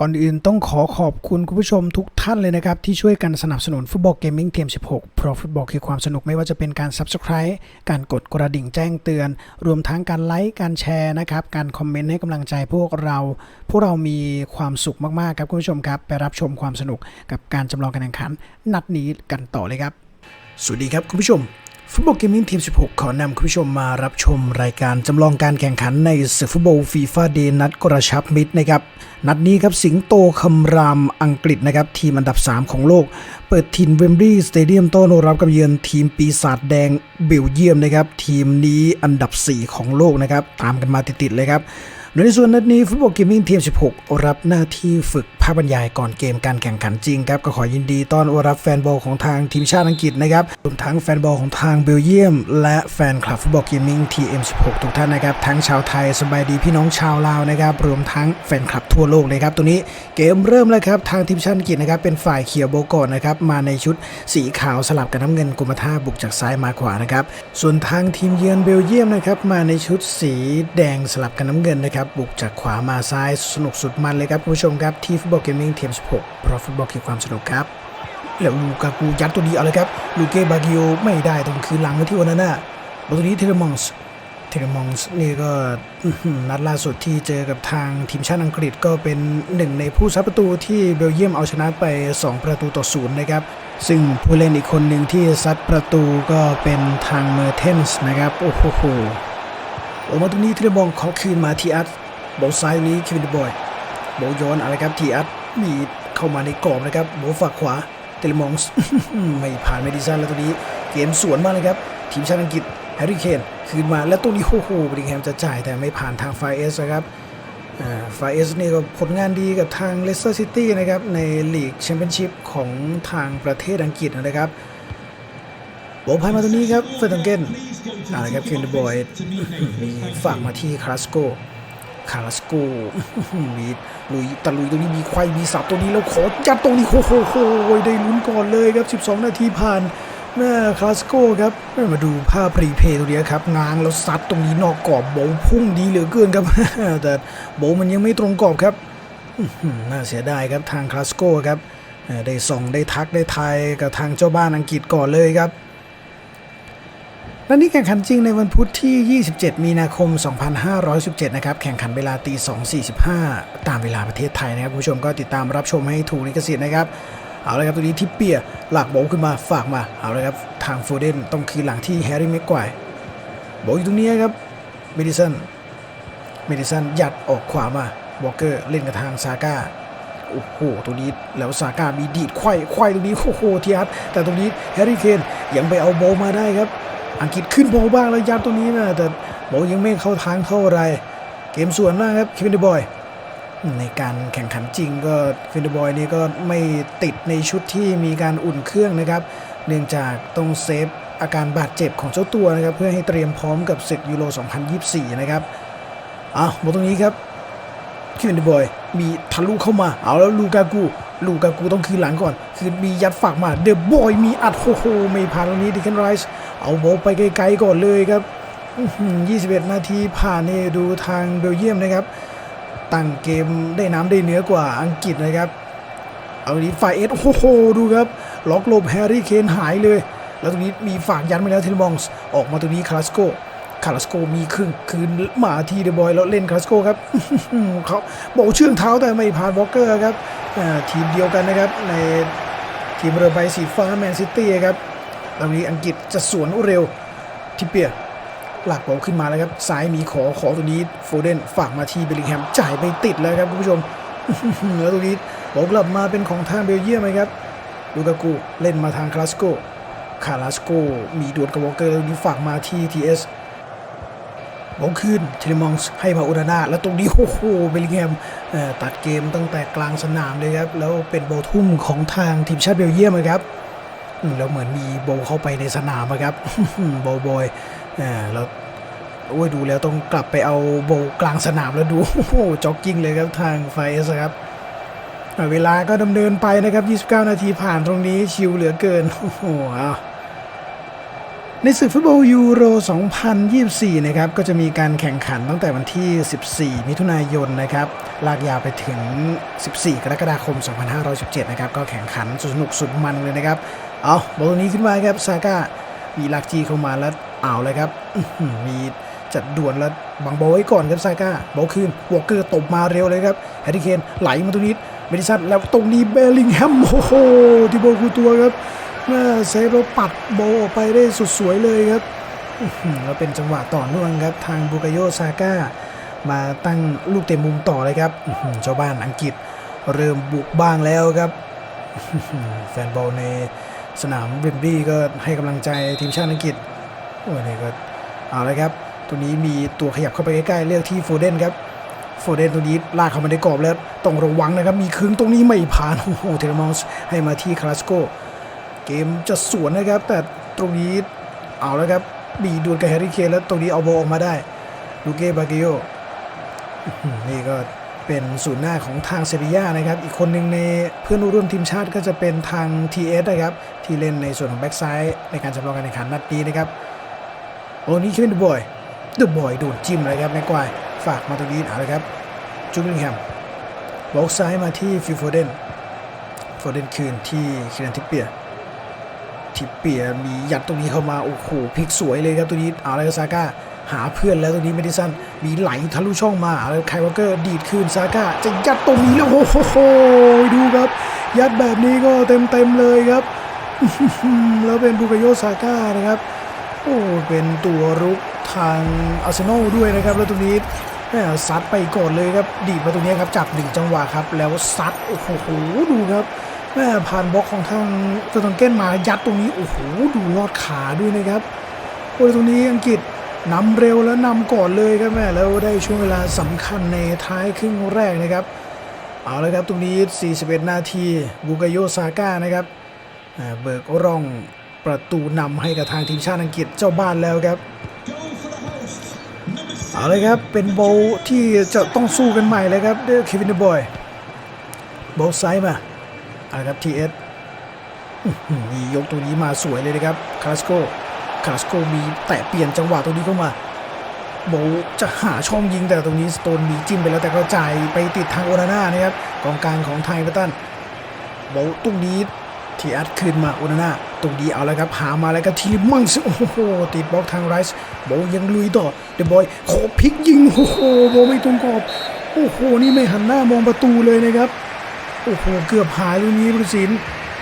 ก่อนอื่นต้องขอขอบคุณคุณผู้ชมทุกท่านเลยนะครับ ที่ช่วยกันสนับสนุนฟุตบอลเกมมิ่งเทม16 เพราะฟุตบอลคือความสนุกไม่ว่าจะเป็นการ Subscribe การกดกระดิ่งแจ้งเตือน รวมทั้งการไลค์การแชร์นะครับ การคอมเมนต์ให้กำลังใจพวกเรา พวกเรามีความสุขมากๆครับคุณผู้ชมครับ ไปรับชมความสนุกกับการจำลองการแข่งขัน นัดนี้กันต่อเลยครับ สวัสดีครับคุณผู้ชม ฟุตบอลเกมมิ่งทีม 16 ขอนำคุณผู้ชมมารับชมรายการจำลองการแข่งขันในศึกฟุตบอลฟีฟ่าเดย์นัดกระชับมิตรนะครับ นัดนี้ครับสิงโตคำรามอังกฤษนะครับ ทีมอันดับ 3 ของโลก เปิดถิ่นเวมบลีสเตเดียมต้อนรับกับเยือนทีมปีศาจแดงเบลเยียมนะครับ ทีมนี้อันดับ 4 ของโลกนะครับ ตามกันมาติดๆเลยครับโดยในส่วนนัดนี้ฟุตบอลเกมมิ่งทีม 16 รับหน้าที่ฝึกาพบรรยายก่อนเกมการแข่งขันจริงครับก็ขอยินดีต้อนรับแฟนบอลของทางทีมชาติอังกฤษนะครับรวมทั้งแฟนบอลของทางเบลเยียม และแฟนคลับฟุตบอลเกมมิ่งทีเอ็ม16 ทุกท่านนะครับทั้งชาวไทยสบายดีพี่น้องชาวลาวนะครับรวมทั้งแฟนคลับทั่วโลกเลยครับตัวนี้เกมเริ่มแล้วครับทางทีมชาติอังกฤษนะครับเป็นฝ่ายเขียวโบก่อนนะครับมาในชุดสีขาวสลับกับน้ำเงินกรมท่าบุกจากซ้ายมาขวานะครับส่วนทางทีมเยือนเบลเยียมนะครับมาในชุดสีแดงสลับกับน้ำเงินนะครับบุกจากขวามาซ้ายสนุกสุดมันเลยครับคุณผู้ชมครับที่ฟุตบอลเกมมิ่งทีม16เพราะฟุตบอลคือความสนุกครับ แล้วลูกากูยัดตัวนี้เอาเลยครับ ลูเก้บากิโอไม่ได้ต้องคืนหลังมาที่โอนาน่าบอลตัวนี้เทเลมองส์เทเลมองส์นี่ก็นัดล่าสุดที่เจอกับทางทีมชาติอังกฤษก็เป็นหนึ่งในผู้ซัดประตูที่เบลเยียมเอาชนะไป 2 ประตูต่อศูนย์นะครับซึ่งผู้เล่นอีกคนหนึ่งที่ซัดประตูก็เป็นทางเมอร์เทนส์นะครับ โอ้โหโอ้มาตรงนี้เทเลมองขอคืนมาที่อัดบอลซ้ายนี้เควินเดบอย โบย้อนอะไรครับทีอัดมีเข้ามาในกรอบนะครับโบฝักขวาเทเลมองไม่ผ่านเมดิสันแล้วตัวนี้เกมสวนมาเลยครับทีมชาติอังกฤษแฮร์รี่เคนคืนมาแล้วตัวนี้โอ้โหบริงแฮมจะจ่ายแต่ไม่ผ่านทางไฟเอสนะครับไฟเอสนี่ก็ผลงานดีกับทางเลสเตอร์ซิตี้นะครับ ในลีกแชมเปี้ยนชิพของทางประเทศอังกฤษนะครับโบพายมาตัวนี้ครับเฟอร์ตังเกนอะไรครับเคนเดบอยมีฝากมาที่คาราสโก คาราสโกมีลุยตะลุยตรงนี้มีควายมีสับตรงนี้แล้วขอจัดตรงนี้โอ้โหโหได้ลุ้นก่อนเลยครับ 12 นาทีผ่านแม่คาราสโกครับมาดูภาพรีเพย์ตรงนี้ครับง้างแล้วซัดตรงนี้นอกกรอบโบว์พุ่งดีเหลือเกินครับ แต่โบว์มันยังไม่ตรงกรอบครับน่าเสียดายครับทางคาราสโกครับได้ส่องได้ทักได้ทายกับทางเจ้าบ้านอังกฤษก่อนเลยครับ และนี่แข่งขันจริงในวันพุธที่ 27 มีนาคม 2517 นะครับ แข่งขันเวลาตี 2.45 ตามเวลาประเทศไทยนะครับ ผู้ชมก็ติดตามรับชมให้ถูกลิขสิทธิ์นะครับ เอาเลยครับตัวนี้ทิปเปียหลักโบว์ขึ้นมาฝากมา เอาเลยครับ ทางโฟเดนต้องคืนหลังที่แฮร์รี่แม็กควายโบว์อยู่ตรงนี้ครับเมดิสันเมดิสันยัดออกขวามาวอลเกอร์เล่นกับทางซาก้าโอ้โหตัวนี้แล้วซาก้ามีดีดไขว้ไขว้ตรงนี้ โอ้โหทีอัดแต่ตรงนี้แฮร์รี่เคนยังไปเอาโบมาได้ครับ อังกฤษขึ้นโบว์บ้างแล้วยัดตรงนี้นะแต่โบว์ยังไม่เข้าทางเท่าไร เกมส่วนมากครับเควินเดบอยในการแข่งขันจริงก็เควินเดบอยนี่ก็ไม่ติดในชุดที่มีการอุ่นเครื่องนะครับ เนื่องจากต้องเซฟอาการบาดเจ็บของเจ้าตัวนะครับ เพื่อให้เตรียมพร้อมกับศึกยูโร 2024 นะครับอ้าวมาตรงนี้ครับคิวเดบอยมีทะลุเข้ามา เอาแล้วลูกากูลูกากูต้องคืนหลังก่อน คือมียัดฝากมาเดอะบอยมีอัดโฮโฮไม่ผ่านตรงนี้ดิคันไรส์ เอาโบอลไปไกลๆก่อนเลยครับ 21 นาทีผ่านนี่ดูทางเบลเยียมนะครับ ตั้งเกมได้น้ำได้เนื้อกว่าอังกฤษนะครับ เอาดีฝ่ายเอสโอ้โหดูครับล็อกลบแฮร์รี่เคนหายเลย แล้วตรงนี้มีฝากยันไปแล้วเทเลมองส์ออกมาตรงนี้คาราสโกคาราสโกมีครึ่งคืนมาทีเดบอยแล้วเล่นคาราสโกครับเขาบอกเชื่องเท้าแต่ไม่ผ่านวอลเกอร์ครับทีมเดียวกันนะครับในทีมเรือใบสีฟ้าแมนซิตี้ครับ ตรงนี้อังกฤษจะสวนเร็วทิเปียหลักบอลขึ้นมาแล้วครับซ้ายมีขอขอตัวนี้โฟเดนฝากมาที่เบลลิงแฮมจ่ายไปติดแล้วครับคุณผู้ชมแล้วตรงนี้บอลกลับมาเป็นของทางเบลเยียมไหมครับลูกากูเล่นมาทางคาราสโกคาราสโกมีดวลกับวอลเกอร์แล้วนี้ฝากมาที่ทีเอสบอลคืนเทเลมองส์ให้มาอุดานาแล้วตรงนี้โอ้โหเบลลิงแฮมตัดเกมตั้งแต่กลางสนามเลยครับแล้วเป็นโบทุ่มของทางทีมชาติเบลเยียมนะครับ แล้วเหมือนมีโบเข้าไปในสนามครับโบบอยอ่าแล้วโอ้ยดูแล้วต้องกลับไปเอาโบกลางสนามแล้วดูโอ้โหจ็อกกิ้งเลยครับทางไฟเอสครับเวลาก็ดำเนินไปนะครับ 29 นาทีผ่านตรงนี้ชิวเหลือเกินโอ้โห ในศึกฟุตบอลยูโร 2024 นะครับ ก็จะมีการแข่งขันตั้งแต่วันที่ 14 มิถุนายนนะครับ ลากยาวไปถึง 14 กรกฎาคม 2517 นะครับ ก็แข่งขันสุดสนุกสุดมันเลยนะครับ เอาบอลตัวนี้ขึ้นมาครับ ซาก้า มีลักจีเข้ามาแล้วเอาเลยครับ มีจัดด่วนแล้วบังบอลไว้ก่อนครับซาก้าบอลคืนวอลเกอร์ตบมาเร็วเลยครับแฮร์รี่เคนไหลมาตรงนี้เมดิสันแล้วตรงนี้เบลลิงแฮมโอ้โหที่โบคูตัวครับ แม่เซฟแล้วปัดโบออกไปได้สุดสวยเลยครับแล้วเป็นจังหวะต่อเนื่องครับ ทางบูกาโยซาก้ามาตั้งลูกเตะมุมต่อเลยครับเจ้าบ้านอังกฤษเริ่มบุกบ้างแล้วครับ แฟนบอลในสนามบริมบี้ก็ให้กำลังใจทีมชาติอังกฤษโอ้ยนี่ก็เอาเลยครับ ตัวนี้มีตัวขยับเข้าไปใกล้ๆเลือกที่โฟเดนครับโฟเดนตัวนี้ลากเข้ามาในกรอบแล้วต้องระวังนะครับ มีครึ่งตรงนี้ไม่ผ่านโอ้โหเทเลมอสให้มาที่คลาสโก เกมจะสวนนะครับ แต่ตรงนี้เอาแล้วครับบีดวลกับแฮร์รี่เคนแล้วตรงนี้เอาโบอลออกมาได้ลูเก้บาเกโยนี่ก็เป็นศูนย์หน้าของทางเซบียานะครับ อีกคนหนึ่งในเพื่อนร่วมทีมชาติก็จะเป็นทาง TS นะครับ ที่เล่นในส่วนของแบ็กซ้ายในการจำลองการแข่งขันนัดนี้นะครับ โอ้นี่เควินเดอะบอยเดอะบอยโดนจิ้มเลยครับแม็กควายฝากมาตรงนี้เอาเลยครับจูบิลลิงแฮมบล็อกซ้ายมาที่ฟิลโฟเดนโฟเดนคืนที่คิรันทิปเปีย ทิปเปียมียัดตรงนี้เข้ามาโอ้โหพลิกสวยเลยครับตัวนี้เอาอะไรกับซาก้าหาเพื่อนแล้วตรงนี้เมดิสันมีไหลทะลุช่องมาอาแล้วไคลวอเกอร์ดีดคืนซาก้าจะยัดตรงนี้แล้วโอ้โหดูครับ ยัดแบบนี้ก็เต็มเต็มเลยครับ แล้วเป็นบูกโยซาก้านะครับ โอ้เป็นตัวรุกทางอาร์เซนอลด้วยนะครับ แล้วตรงนี้แม่ซัดไปก่อนเลยครับ ดีดมาตรงนี้ครับจับหนึ่งจังหวะครับ แล้วซัดโอ้โหดูครับ แม่ผ่านบล็อกของทางเฟอร์ตอนเก้นมายัดตรงนี้โอ้โหดูลอดขาด้วยนะครับโอ้ยตรงนี้อังกฤษนำเร็วแล้วนำก่อนเลยครับแม่แล้วได้ช่วงเวลาสำคัญในท้ายครึ่งแรกนะครับ เอาเลยครับตรงนี้ 41 นาทีบูกาโยซาก้านะครับเบิกร่องประตูนำให้กับทางทีมชาติอังกฤษเจ้าบ้านแล้วครับเอาเลยครับเป็นโบว์ที่จะต้องสู้กันใหม่เลยครับด้วยเควินเดบอยโบว์ซ้ายมา อาละครับทีเอสมียกตัวนี้มาสวยเลยนะครับคาสโกคาสโกมีแตะเปลี่ยนจังหวะตรงนี้เข้ามาโบจะหาช่องยิงแต่ตรงนี้สโตนมีจิ้มไปแล้วแต่กระจายไปติดทางโอนาน่านะครับกองกลางของไทยเบตันโบตรงนี้ทีอัดคืนมาโอนาน่าตรงนี้เอาแล้วครับหามาแล้วก็ทีมั่งส์โอ้โหติดบล็อกทางไรส์โบยังลุยต่อเดบอยขอพลิกยิงโอ้โหโบไม่ตรงกรอบโอ้โหนี่ไม่หันหน้ามองประตูเลยนะครับ โอ้โหเกือบหายลูกนี้พุทธศิลป์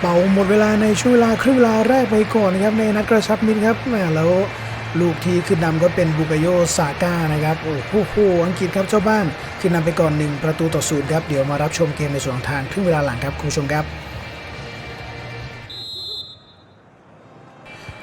เป่าหมดเวลาในช่วงเวลาครึ่งเวลาแรกไปก่อนนะครับในนัดกระชับมิตรครับแล้วลูกที่ขึ้นนำก็เป็นบูกาโยซาก้านะครับโอ้โหอังกฤษครับเจ้าบ้านขึ้นนำไปก่อน 1 ประตูต่อศูนย์ครับเดี๋ยวมารับชมเกมในส่วนของทางครึ่งเวลาหลังครับคุณผู้ชมครับ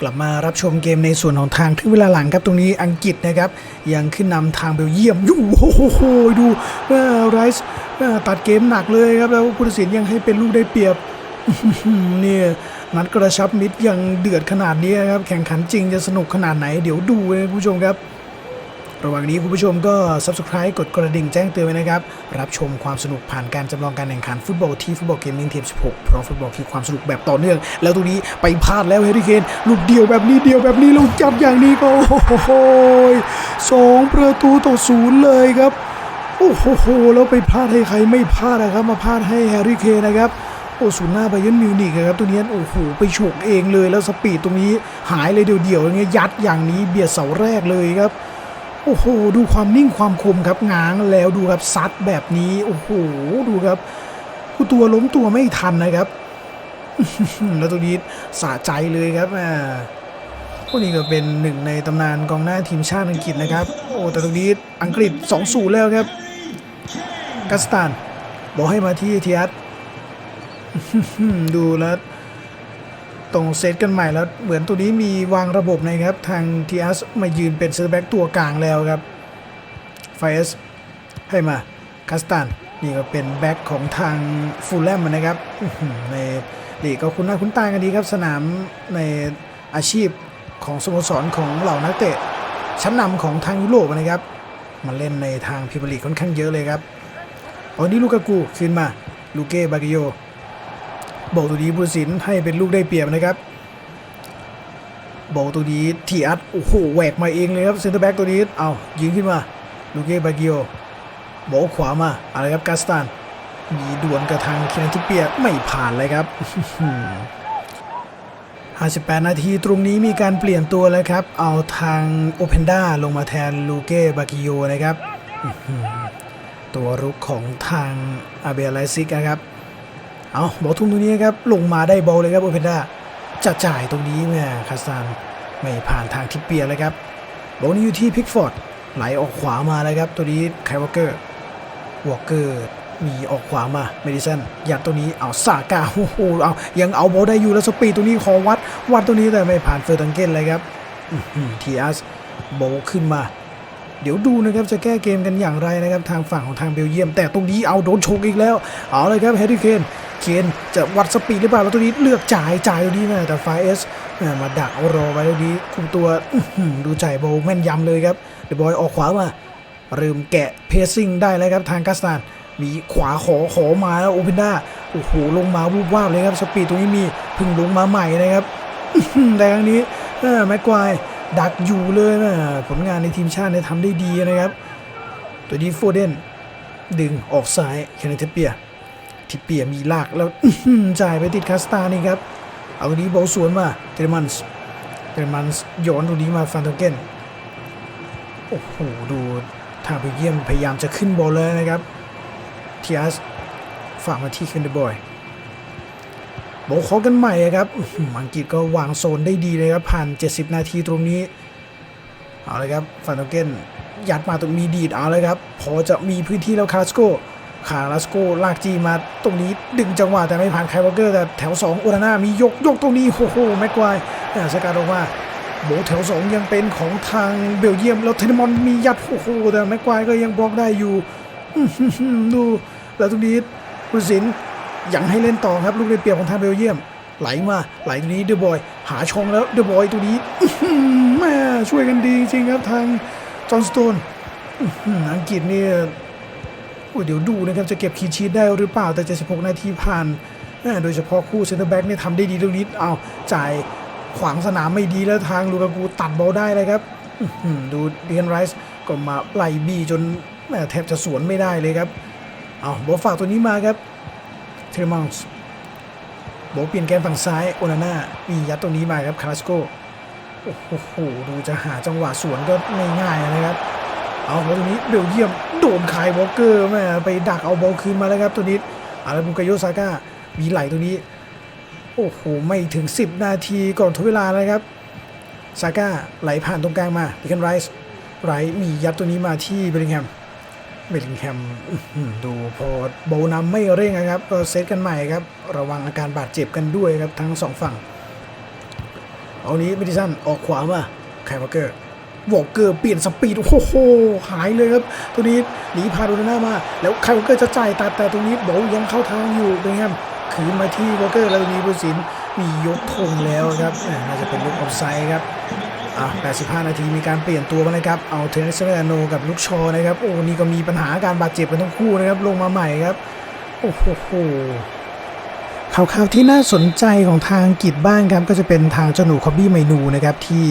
กลับมารับชมเกมในส่วนของทางทึ่งเวลาหลังครับตรงนี้อังกฤษนะครับ ยังขึ้นนำทางเบลเยียมยูโอ้โหดูไรส์ตัดเกมหนักเลยครับ แล้วผู้ตัดสินยังให้เป็นลูกได้เปรียบเนี่ยนัดกระชับมิตรยังเดือดขนาดนี้ครับ แข่งขันจริงจะสนุกขนาดไหน เดี๋ยวดูเลยคุณผู้ชมครับ ระหว่างนี้คุณผู้ชมก็ subscribe กดกระดิ่งแจ้งเตือนไว้นะครับ รับชมความสนุกผ่านการจำลองการแข่งขันฟุตบอลที่ฟุตบอลเกมมิ่งทีม16 เพราะฟุตบอลคือความสนุกแบบต่อเนื่อง แล้วตรงนี้ไปพลาดแล้วเฮริเคนลูกเดียวแบบนี้เดียวแบบนี้ล้วจับอย่างนี้ก็โอ้โหสองประตูต่อศูนย์เลยครับโอ้โหแล้วไปพลาดให้ใครไม่พลาดนะครับ มาพลาดให้แฮร์รี่เคนนะครับโอ้ศูนย์หน้าไบเยร์นมิวนิกอะครับตัวนี้โอ้โหไปฉกเองเลยแล้วสปีดตรงนี้หายเลยเดี่ยวๆอย่างเงี้ยยัดอย่างนี้เบียดเสาแรกเลยครับ โอ้โห ดูความนิ่งความคมครับง้างแล้วดูครับซัดแบบนี้โอ้โหดูครับผู้ตัวล้มตัวไม่ทันนะครับ แล้วตรงนี้สะใจเลยครับอ่าพวกนี้ก็เป็นหนึ่งในตำนานกองหน้าทีมชาติอังกฤษนะครับ โอ้แต่ตรงนี้อังกฤษ2 0แล้วครับกัสตานบอกให้มาที่เทียสดูแล้ว ตรงเซตกันใหม่แล้วเหมือนตัวนี้มีวางระบบนะครับ ทางทีอสมายืนเป็นเซอร์แบ็กตัวกลางแล้วครับไฟเอสให้มาคัสตันนี่ก็เป็นแบ็กของทางฟูลแลมนะครับในลีกก็คุ้นหน้าคุ้นตากันดีครับ สนามในอาชีพของสโมสรของเหล่านักเตะ ชั้นนำของทางยุโรปนะครับมาเล่นในทางพรีเมียร์ลีกค่อนข้างเยอะเลยครับเอานี้ลูกากูคืนมาลูเก้บากิโย บอกตัวนี้ผู้สินให้เป็นลูกได้เปรียบนะครับบอกตัวนี้ทีอัดโอ้โหแหวกมาเองเลยครับเซนเตอร์แบ็กตัวนี้เอายิงขึ้นมาลูเก้บากิโอโบะขวามาอะไรครับกาสตานมีดวลกระทางคินันทิเปียไม่ผ่านเลยครับ58 นาทีตรงนี้มีการเปลี่ยนตัวแล้วครับ เอาทางโอเพนด้าลงมาแทนลูเก้บากิโยนะครับ ตัวรุกของทางอาเบลไลซิกนะครับ เอาบอลทุ่มตรงนี้ครับลงมาได้บอลเลยครับโอเพนด้าจะจ่ายตรงนี้แม่ยคาสตานไม่ผ่านทางทิปเปียเลยครับบอลนี้อยู่ที่พิกฟอร์ดไหลออกขวามาเลยครับ ตัวนี้ไคลวอเกอร์วอเกอร์มีออกขวามาเมดิสันยัดตัวนี้เอาซาก้าโอ้โหเอายังเอาบอลได้อยู่แล้วสปีดตัวนี้ขอวัด วัดตัวนี้แต่ไม่ผ่านเฟอร์ตังเกนเลยครับทีอัสโบลขึ้นมา เดี๋ยวดูนะครับจะแก้เกมกันอย่างไรนะครับ ทางฝั่งของทางเบลเยียม แต่ตรงนี้เอาโดนโชกอีกแล้ว เอาเลยครับแฮร์รี่เคน เคนจะวัดสปีดหรือเปล่าแล้วตัวนี้เลือกจ่ายจ่ายตัวนี้นะแต่ไฟเอสมาดักเอารอไว้ตัวนี้คุมตัวดูจ่ายโบแม่นยำเลยครับเดบอยออกขวามาเริ่มแกะเพซซิ่งได้แล้วครับทางกัสตานมีขวาขอขอมาแล้วโอเพนด้าโอ้โหลงมาวูบวาบเลยครับสปีดตรงนี้มีพึ่งลงมาใหม่นะครับแต่ครั้งนี้แม็กควายดักอยู่เลยนะผลงานในทีมชาติเนี่ยทำได้ดีนะครับ ตัวนี้โฟเดนดึงออกซ้ายแคนาเทเปีย ทิเปียมีลากแล้วจ่ายไปติดคาสตานี่ครับ เอาตัวนี้บอลสวนมาเทรมันส์เทรมันส์ย้อนตรงนี้มาฟันโตเกนโอ้โหดูทางเบลเยี่ยมพยายามจะขึ้นบอลเลยนะครับเทีอัสฝากมาที่เคนเดอร์บอยโบเขากันใหม่ครับอังกฤษก็วางโซนได้ดีเลยครับผ่าน 70 นาทีตรงนี้เอาเลยครับฟานโตเกนยัดมาตรงมีดีดเอาเลยครับ พอจะมีพื้นที่แล้วคาสโก คาราสโกลากจีมาตรงนี้ดึงจังหวะแต่ไม่ผ่านไคลวอเกอร์แต่แถว 2 โอนาน่ามียกยกตรงนี้โอ้โหแม็กควายอ่สกัดออกมาโบแถวสองยังเป็นของทางเบลเยียม แล้วเทนมอนมียัดโอ้โหแต่แม็กควายก็ยังบล็อกได้อยู่ดูแล้วตรงนี้ผู้สินยังให้เล่นต่อครับลูกได้เปรียบของทางเบลเยียม ไหลมาไหลตรงนี้เดอะบอยหาช่องแล้วเดอะบอยตัวนี้แม่ช่วยกันดีจริงครับทางจอห์นสโตนอังกฤษนี่ โอ้เดี๋ยวดูนะครับจะเก็บคีชีตได้หรือเปล่าแต่ 76 นาทีผ่านโดยเฉพาะคู่เซนเตอร์แบ็กเนี่ยทำได้ดีตรงนี้เอาจ่ายขวางสนามไม่ดีแล้วทางลูกากูตัดบอลได้เลยครับดูเดียนไรส์ก็มาไล่บีจนแม่แทบจะสวนไม่ได้เลยครับเอาบอลฝากตัวนี้มาครับเทรมอนส์บอลเปลี่ยนแกนฝั่งซ้ายโอนาน่ามียัดตรงนี้มาครับคาราสโกโอ้โหดูจะหาจังหวะสวนก็ไม่ง่ายนะครับ เอาบอลตรงนี้เบลเยียมโดนคายวอลเกอร์แม่ไปดักเอาบอลคืนมาแล้วครับตัวนี้อาราบุกาโยซาก้ามีไหลตัวนี้ โอ้โห ไม่ถึง 10 นาทีก่อนทดเวลาเลยครับซาก้าไหลผ่านตรงกลางมาดิคันไรส์ไรมียัดตัวนี้มาที่เบลลิงแฮมเบลลิงแฮมดูพอโบนำไม่เร่งนะครับก็เซตกันใหม่ครับ ระวังอาการบาดเจ็บกันด้วยครับทั้งสองฝั่ง เอานี้มิดิสันออกขวามาไคลวอเกอร์ วอลเกอร์เปลี่ยนสปีดโอ้โหหายเลยครับตัวนี้หนีพาโดนาน่ามา แล้วไคลวอลเกอร์จะจ่ายตัดแต่ตรงนี้โบยังเข้าทางอยู่เบลลิงแฮมคืนมาที่วอลเกอร์แล้วตรงนี้ผู้สินมียกธงแล้วครับน่าจะเป็นลูกออฟไซด์ครับอะ85 นาทีมีการเปลี่ยนตัวมานะครับ เอาเทนนิสเซโนกับลูกชอนะครับ โอ้ นี่ก็มีปัญหาการบาดเจ็บกันทั้งคู่นะครับ ลงมาใหม่ครับ โอ้โห ข่าวๆที่น่าสนใจของทางกฤษบ้างครับ ก็จะเป็นทางเจ้าหนูคอบบี้ไมนูนะครับที่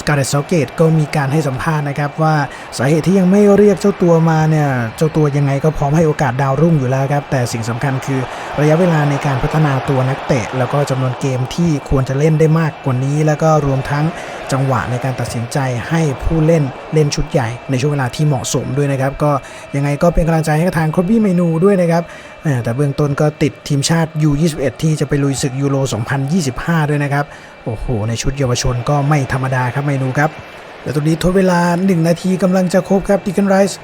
สการ์เ t ตเซาเกตก็มีการให้สัมภาษณ์นะครับว่าสาเหตุที่ยังไม่เรียกเจ้าตัวมาเนี่ยเจ้าตัวยังไงก็พร้อมให้โอกาสดาวรุ่งอยู่แล้วครับ แต่สิ่งสำคัญคือระยะเวลาในการพัฒนาตัวนักเตะ แล้วก็จำนวนเกมที่ควรจะเล่นได้มากกว่านี้ แล้วก็รวมทั้งจังหวะในการตัดสินใจให้ผู้เล่นเล่นชุดใหญ่ ในช่วงเวลาที่เหมาะสมด้วยนะครับ ก็ยังไงก็เป็นกำลังใจให้กับทางครบบี้เมนูด้วยนะครับ แต่เบื้องต้นก็ติดทีมชาติ U21 ที่จะไปลุยศึกยูโร 2025 ด้วยนะครับ โอ้โห ในชุดเยาวชนก็ไม่ธรรมดาครับเมนูครับแล้วตรงนี้ทดเวลา 1 นาทีกำลังจะครบครับดิกันไรส์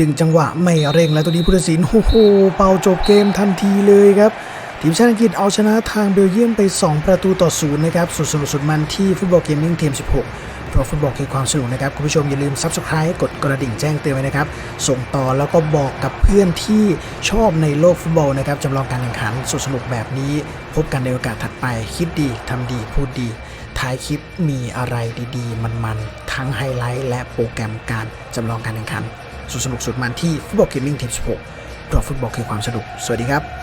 ดึงจังหวะไม่เร่งแล้วตัวนี้ผู้ตัดสินโอ้โหเป่าจบเกมทันทีเลยครับทีมชาติอังกฤษเอาชนะทางเบลเยียมไป 2 ประตูต่อศูนย์นะครับ สุดสนุกสุดมันที่ฟุตบอลเกมมิ่งเทม16 เพราะฟุตบอลคือความสนุกนะครับ คุณผู้ชมอย่าลืม Subscribe กดกระดิ่งแจ้งเตือนไว้นะครับ ส่งต่อแล้วก็บอกกับเพื่อนที่ชอบในโลกฟุตบอลนะครับจำลองการแข่งขันสุดสนุกแบบนี้ พบกันในโอกาสถัดไป คิดดีทำดีพูดดี ท้ายคลิปมีอะไรดีๆ มันๆ ทั้งไฮไลท์ และโปรแกรมการจำลองการแข่งขันสุดสนุกสุดมันที่ฟุตบอลเกมมิ่งทีม16เพราะฟุตบอลคือความสนุก สวัสดีครับ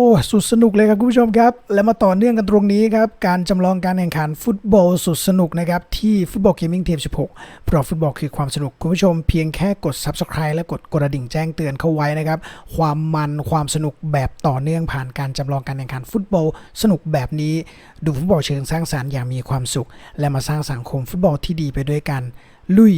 โอ้สุดสนุกเลยครับคุณผู้ชมครับ และมาต่อเนื่องกันตรงนี้ครับ การจำลองการแข่งขันฟุตบอลสุดสนุกนะครับ ที่ฟุตบอลเกมมิ่งทีม 16 เพราะฟุตบอลคือความสนุก คุณผู้ชมเพียงแค่กด Subscribe และกดกระดิ่งแจ้งเตือนเข้าไว้นะครับ ความมันความสนุกแบบต่อเนื่องผ่านการจำลองการแข่งขันฟุตบอลสนุกแบบนี้ ดูฟุตบอลเชิงสร้างสรรค์อย่างมีความสุข และมาสร้างสังคมฟุตบอลที่ดีไปด้วยกัน ลุย